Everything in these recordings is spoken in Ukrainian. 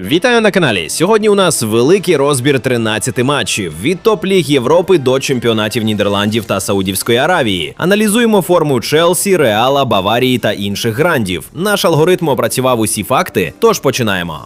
Вітаю на каналі. Сьогодні у нас великий розбір 13 матчів від топ-ліг Європи до чемпіонатів Нідерландів та Саудівської Аравії. Аналізуємо форму Челсі, Реала, Баварії та інших грандів. Наш алгоритм опрацював усі факти, тож починаємо.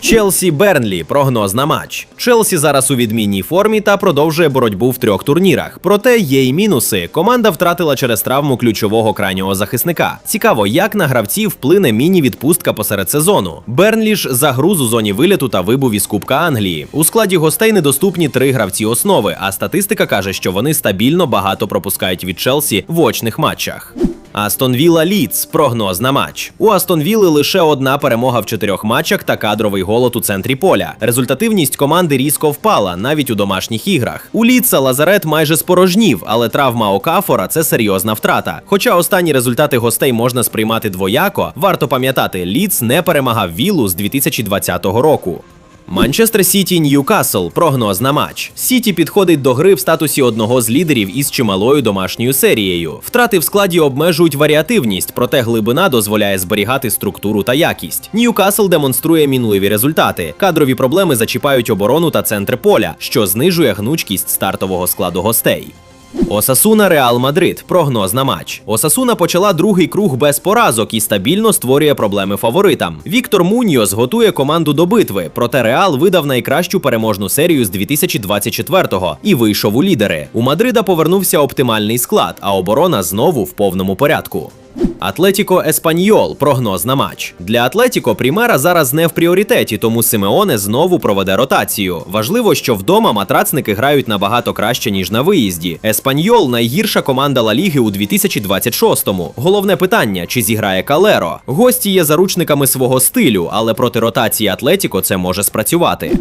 Челсі Бернлі прогноз на матч. Челсі зараз у відмінній формі та продовжує боротьбу в трьох турнірах. Проте є й мінуси. Команда втратила через травму ключового крайнього захисника. Цікаво, як на гравців вплине міні-відпустка посеред сезону. Бернлі ж загруз у зоні виліту та вибув із Кубка Англії. У складі гостей недоступні три гравці основи, а статистика каже, що вони стабільно багато пропускають від Челсі в очних матчах. Астон Вілла Ліц. Прогноз на матч. У Астон Вілли лише одна перемога в чотирьох матчах та кадровий голод у центрі поля. Результативність команди різко впала навіть у домашніх іграх. У Ліца Лазарет майже спорожнів, але травма Окафора це серйозна втрата. Хоча останні результати гостей можна сприймати двояко, варто пам'ятати, Ліц не перемагав Віллу з 2020 року. Манчестер Сіті Ньюкасл. Прогноз на матч. Сіті підходить до гри в статусі одного з лідерів із чималою домашньою серією. Втрати в складі обмежують варіативність, проте глибина дозволяє зберігати структуру та якість. Ньюкасл демонструє мінливі результати. Кадрові проблеми зачіпають оборону та центр поля, що знижує гнучкість стартового складу гостей. Осасуна Реал Мадрид. Прогноз на матч. Осасуна почала другий круг без поразок і стабільно створює проблеми фаворитам. Віктор Муньйос готує команду до битви, проте Реал видав найкращу переможну серію з 2024-го і вийшов у лідери. У Мадрида повернувся оптимальний склад, а оборона знову в повному порядку. Атлетіко Еспаньол. Прогноз на матч. Для Атлетіко Прімера зараз не в пріоритеті, тому Симеоне знову проведе ротацію. Важливо, що вдома матрацники грають набагато краще, ніж на виїзді. Еспаньол найгірша команда Ла Ліги у 2026-му. Головне питання: чи зіграє Калеро? Гості є заручниками свого стилю, але проти ротації Атлетіко це може спрацювати.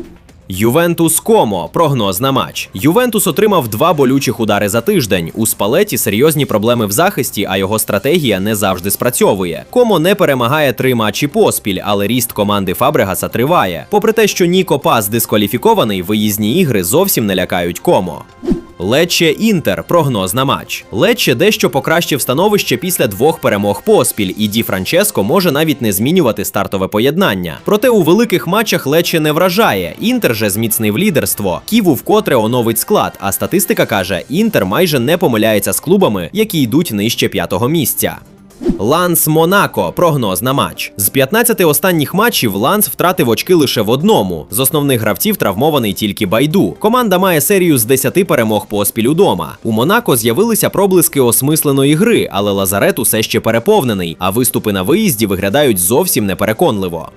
Ювентус Комо. Прогноз на матч. Ювентус отримав два болючих удари за тиждень. У спалеті серйозні проблеми в захисті, а його стратегія не завжди спрацьовує. Комо не перемагає три матчі поспіль, але ріст команди Фабрегаса триває. Попри те, що Ніко Пас дискваліфікований, виїзні ігри зовсім не лякають Комо. Лече Інтер. Прогноз на матч. Лече дещо покращив становище після двох перемог поспіль, і Ді Франческо може навіть не змінювати стартове поєднання. Проте у великих матчах Лече не вражає. Інтер же зміцнив лідерство. Ківу вкотре оновить склад, а статистика каже, Інтер майже не помиляється з клубами, які йдуть нижче п'ятого місця. Ланс Монако. Прогноз на матч. З 15 останніх матчів Ланс втратив очки лише в одному. З основних гравців травмований тільки Байду. Команда має серію з 10 перемог поспіль удома. У Монако з'явилися проблиски осмисленої гри, але Лазарет усе ще переповнений, а виступи на виїзді виглядають зовсім непереконливо.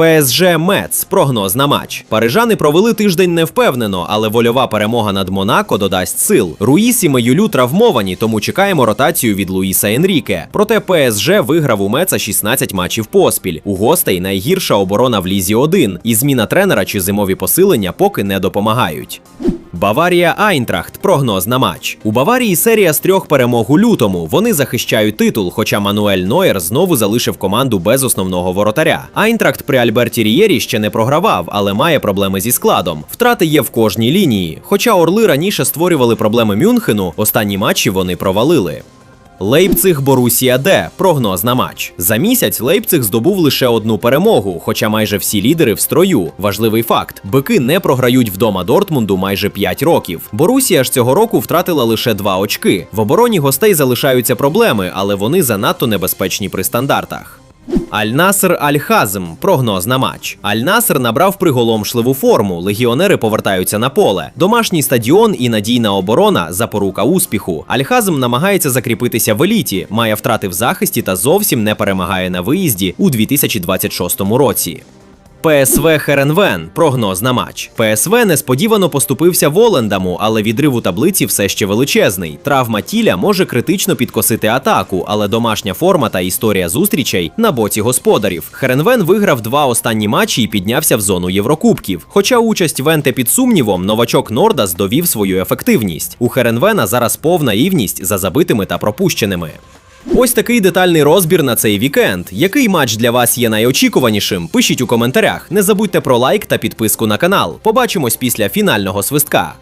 ПСЖ Мец. Прогноз на матч. Парижани провели тиждень невпевнено, але вольова перемога над Монако додасть сил. Руїс і Меюлю травмовані, тому чекаємо ротацію від Луїса Енріке. Проте ПСЖ виграв у Меца 16 матчів поспіль. У гостей найгірша оборона в лізі 1, і зміна тренера чи зимові посилення поки не допомагають. Баварія Айнтрахт. Прогноз на матч. У Баварії серія з трьох перемог у лютому. Вони захищають титул, хоча Мануель Нойер знову залишив команду без основного воротаря. Айнтрахт при Альберті Рієрі ще не програвав, але має проблеми зі складом. Втрати є в кожній лінії. Хоча Орли раніше створювали проблеми Мюнхену, останні матчі вони провалили. Лейпциг Борусія Д. Прогноз на матч. За місяць Лейпциг здобув лише одну перемогу, хоча майже всі лідери в строю. Важливий факт: бики не програють вдома Дортмунду майже 5 років. Борусія ж цього року втратила лише 2 очки. В обороні гостей залишаються проблеми, але вони занадто небезпечні при стандартах. Аль-Наср Аль-Хазм. Прогноз на матч. Аль-Наср набрав приголомшливу форму. Легіонери повертаються на поле. Домашній стадіон і надійна оборона запорука успіху. Аль-Хазм намагається закріпитися в еліті, має втрати в захисті та зовсім не перемагає на виїзді у 2026 році. ПСВ Херенвен. Прогноз на матч. ПСВ несподівано поступився Волендаму, але відрив у таблиці все ще величезний. Травма тіля може критично підкосити атаку, але домашня форма та історія зустрічей на боці господарів. Херенвен виграв два останні матчі і піднявся в зону Єврокубків. Хоча участь Венте під сумнівом, новачок Нордас довів свою ефективність. У Херенвена зараз повна івність за забитими та пропущеними. Ось такий детальний розбір на цей вікенд. Який матч для вас є найочікуванішим? Пишіть у коментарях. Не забудьте про лайк та підписку на канал. Побачимось після фінального свистка.